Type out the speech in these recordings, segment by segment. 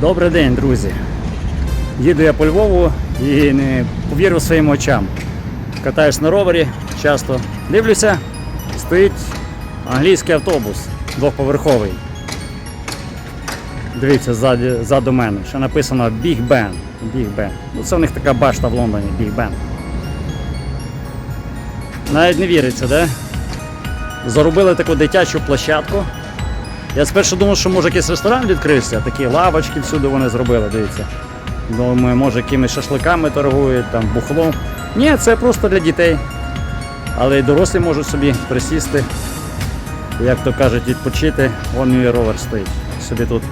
Добрий день, друзі. Їду я по Львову і не повірив своїм очам. Катаюсь на ровері часто. Дивлюся, стоїть англійський автобус двохповерховий. Дивіться, ззаді, ззаду мене. Ще написано Big Ben. Big Ben. Ну, це в них така башта в Лондоні, Big Ben. Навіть не віриться, де? Заробили таку дитячу площадку. Я спершу думав, що може якийсь ресторан відкрився, такі лавочки всюди вони зробили, дивіться. Думаю, може якимись шашликами торгують, там бухлом. Ні, це просто для дітей. Але й дорослі можуть собі присісти, як то кажуть, відпочити. Вон мій ровер стоїть. Собі тут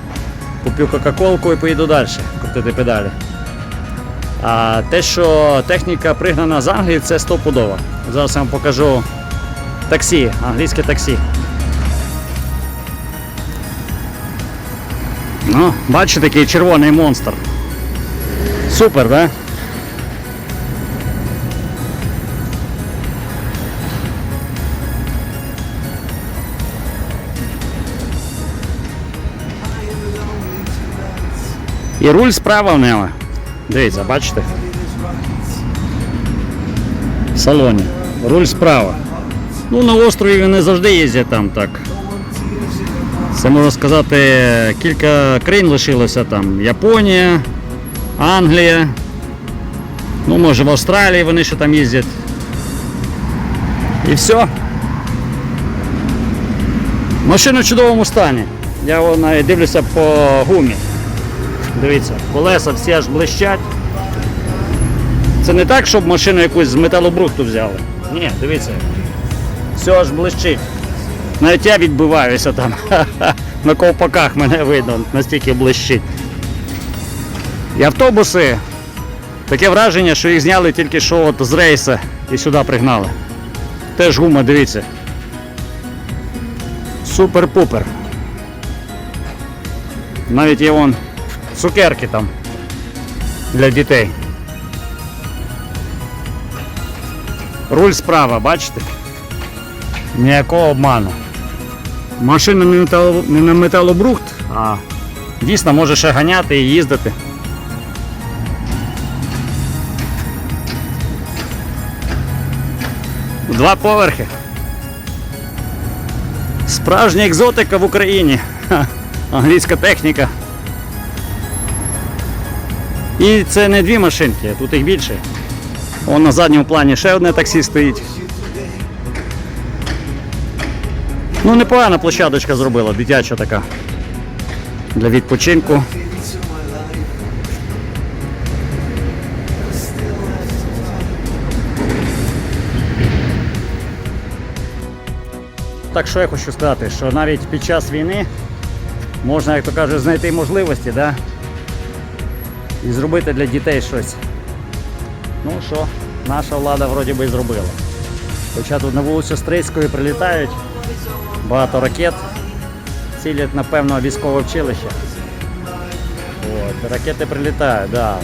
куплю Кока-Колку і поїду далі, крутити педалі. А те, що техніка пригнана з Англії, це стопудово. Зараз я вам покажу таксі, англійське таксі. Ну, бачите, такий червоний монстр. Супер, да? І руль справа в нього. Дивіться, бачите? В салоні. Руль справа. Ну, на острові вони завжди їздять там так. Це можна сказати, кілька країн лишилося там. Японія, Англія. Ну, може в Австралії вони ще там їздять. І все. Машина в чудовому стані. Я навіть дивлюся по гумі. Дивіться, колеса всі аж блищать. Це не так, щоб машину якусь з металобрухту взяли. Ні, дивіться. Все аж блищить. Навіть я відбиваюся там. На ковпаках мене видно, настільки блищить. І автобуси. Таке враження, що їх зняли тільки що от з рейса і сюди пригнали. Теж гума, дивіться. Супер-пупер. Навіть є вон цукерки там для дітей. Руль справа, бачите? Ніякого обману. Машина не, метало, не металобрухт, а дійсно може ще ганяти і їздити. Два поверхи. Справжня екзотика в Україні. Англійська техніка. І це не дві машинки, тут їх більше. Вон на задньому плані ще одне таксі стоїть. Ну, непогана площадочка зробила, дитяча така. Для відпочинку. Так що я хочу сказати, що навіть під час війни можна, як то кажуть, знайти можливості, да? і зробити для дітей щось. Ну що, наша влада вроді би і зробила. Хоча тут на вулицю Стрийської прилітають багато ракет, цілять, напевно, військове училище. От, ракети прилітають, да.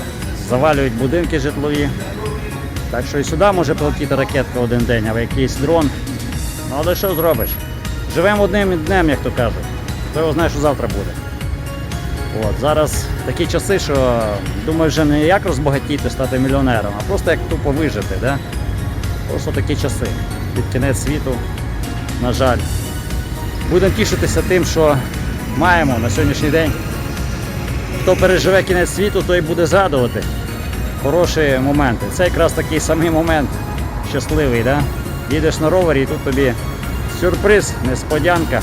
завалюють будинки житлові. Так що і сюди може полетіти ракетка один день, або якийсь дрон. Ну але що зробиш? Живемо одним днем, як то кажуть. Хто його знає, що завтра буде. От, зараз такі часи, що думаю, вже не як розбагатіти, стати мільйонером, а просто як тупо вижити. Да? Просто такі часи. Під кінець світу, на жаль. Будемо тішитися тим, що маємо на сьогоднішній день. Хто переживе кінець світу, той буде згадувати хороші моменти. Це якраз такий самий момент щасливий. Да? Їдеш на ровері і тут тобі сюрприз, несподянка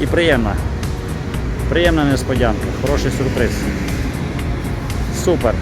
і приємна. Приємна несподянка, хороший сюрприз. Супер.